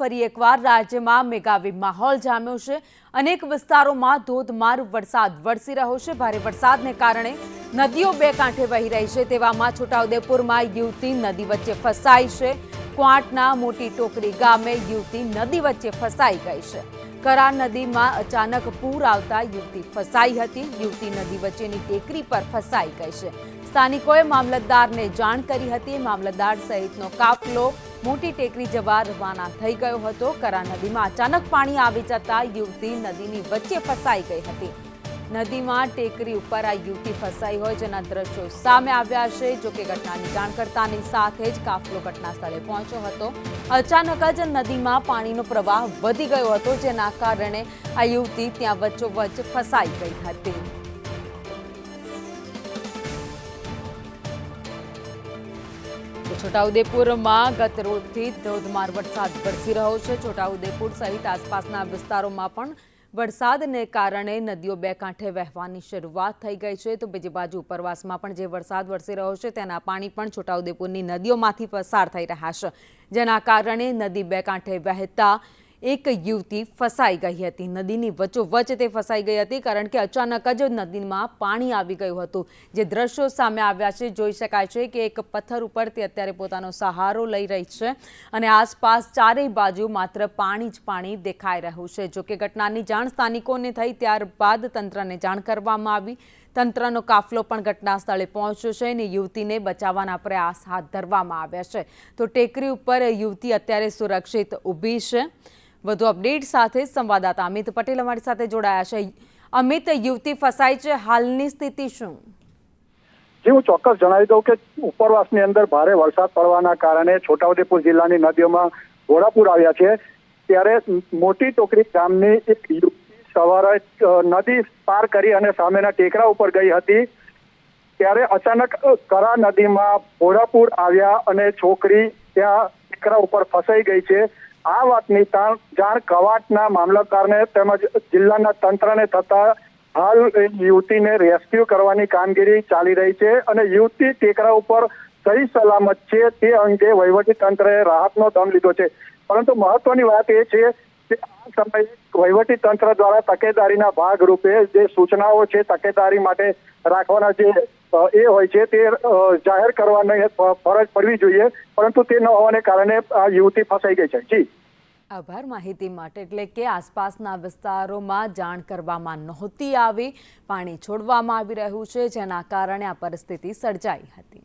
ફરી એકવાર રાજ્યમાં મેગાવી માહોલ જામ્યો છે. અનેક વિસ્તારોમાં ધોધમાર વરસાદ વરસી રહ્યો છે. ભારે વરસાદને કારણે નદીઓ બે કાંઠે વહી રહી છે. તેવામાં છોટાઉદેપુરમાં યુવતી નદી વચ્ચે ફસાઈ છે. ક્વાંટના મોટી ટોકરી ગામે યુવતી નદી વચ્ચે ફસાઈ ગઈ છે. કરા નદીમાં અચાનક પૂર આવતા યુવતી ફસાઈ હતી. યુવતી નદી વચ્ચેની ટેકરી પર ફસાઈ ગઈ છે. સ્થાનિકોએ મામલતદારને જાણ કરી હતી. મામલતદાર સહિતનો કાફલો મોટી ટેકરી જવા રવાના થઈ ગયો હતો. કરા નદીમાં અચાનક પાણી આવી જતા યુવતી નદીની વચ્ચે ફસાઈ ગઈ હતી. નદીમાં ટેકરી ઉપર આ યુવતી ફસાઈ હોય જેના દ્રશ્યો સામે આવ્યા છે. જો કે ઘટનાની જાણ કરતાની સાથે જ કાફલો ઘટના સ્થળે પહોંચ્યો હતો. અચાનક જ નદીમાં પાણીનો પ્રવાહ વધી ગયો હતો, જેના કારણે આ યુવતી ત્યાં વચ્ચોવચ્ચ ફસાઈ ગઈ હતી. છોટાઉદેપુરમાં ગત રોજથી ધોધમાર વરસાદ વરસી રહ્યો છે. છોટાઉદેપુર સહિત આસપાસના વિસ્તારોમાં પણ વરસાદને કારણે નદીઓ બે કાંઠે વહેવાની શરૂઆત થઈ ગઈ છે. તો બીજી બાજુ ઉપરવાસમાં પણ જે વરસાદ વરસી રહ્યો છે, તેના પાણી પણ છોટાઉદેપુરની નદીઓમાંથી પસાર થઈ રહ્યા છે. જેના કારણે નદી બે કાંઠે વહેતા એક યુવતી ફસાઈ ગઈ હતી. નદીની વચ્ચોવચ્ચ તે ફસાઈ ગઈ હતી કારણ કે અચાનક જ નદીમાં પાણી આવી ગયું હતું. જે દ્રશ્યો સામે આવ્યા છે, જોઈ શકાય છે કે એક પથ્થર ઉપર તે અત્યારે પોતાનો સહારો લઈ રહી છે અને આસપાસ ચારેય બાજુ માત્ર પાણી જ પાણી દેખાઈ રહ્યું છે. જોકે ઘટનાની જાણ સ્થાનિકોને થઈ ત્યારબાદ તંત્રને જાણ કરવામાં આવી. તંત્રનો કાફલો પણ ઘટના સ્થળે પહોંચ્યો છે અને યુવતીને બચાવવાના પ્રયાસ હાથ ધરવામાં આવ્યા છે. તો ટેકરી ઉપર યુવતી અત્યારે સુરક્ષિત ઊભી છે. વધુ અપડેટ સાથે સંવાદદાતા અમિત પટેલ અમારી સાથે જોડાયા છે. અમિત, યુવતી ફસાઈ છે. હાલની સ્થિતિ શું? જે, હું ચોક્કસ જણાવી દઉં કે ઉપરવાસની અંદર ભારે વરસાદ પડવાના કારણે છોટાઉદેપુર જિલ્લાની નદીઓમાં ઘોડાપુર આવ્યા છે. ત્યારે મોટી ટોકરી ગામની એક યુવતી સવારે નદી પાર કરી અને સામેના ટેકરા ઉપર ગઈ હતી. ત્યારે અચાનક કરા નદીમાં ઘોડાપુર આવ્યા અને છોકરી ત્યાં ટેકરા ઉપર ફસાઈ ગઈ છે. આ વાતની જાણ કવાટના મામલતદારને તેમજ જિલ્લાના તંત્રને થતા હાલ યુવતીને રેસ્ક્યુ કરવાની કામગીરી ચાલી રહી છે અને યુવતી ટેકરા ઉપર સહી સલામત છે તે અંગે વહીવટી તંત્રએ રાહતનો દમ લીધો છે. પરંતુ મહત્વની વાત એ છે કે આ સમયે વહીવટી તંત્ર દ્વારા તકેદારીના ભાગ રૂપે જે સૂચનાઓ છે તકેદારી માટે રાખવાના જે એ હોય છે, તે જાહેર કરવાની ફરજ પડવી જોઈએ, પરંતુ તે ન હોવાને કારણે આ યુવતી ફસાઈ ગઈ છે. જી. આભાર માહિતી માટે, એટલે કે આસપાસના વિસ્તારોમાં જાણ કરવામાં નહોતી આવી, પાણી છોડવામાં આવી રહ્યું છે, જેના કારણે આ પરિસ્થિતિ સર્જાઈ હતી.